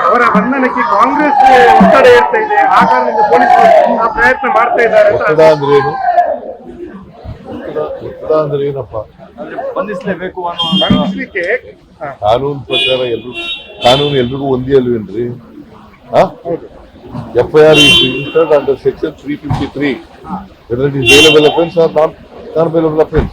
ಅವರ ಬಂಧನಕ್ಕೆ ಕಾಂಗ್ರೆಸ್ ಒತ್ತಡ ಇರ್ತಾ ಇದೆ. ಆ ಕಾರಣದಿಂದ ಪೊಲೀಸರು ಆ ಪ್ರಯತ್ನ ಮಾಡ್ತಾ ಇದ್ದಾರೆ ಅಂತ. ಅಂದ್ರೆ ಏನು? ಒತ್ತಡ ಒತ್ತಡ ಅಂದ್ರೆ ಏನಪ್ಪ? ಬಂಧಿಸಲೇಬೇಕು ಬಂಧಿಸ್ಲಿಕ್ಕೆ ಕಾನೂನು ಪ್ರಕಾರ ಎಲ್ರು ಕಾನೂನು ಎಲ್ರಿಗೂ ಒಂದೇ ಅಲ್ವೇನ್ರಿ ಹೌದು. F I R is registered under section three fifty three whether it is bailable offence or not non bailable offence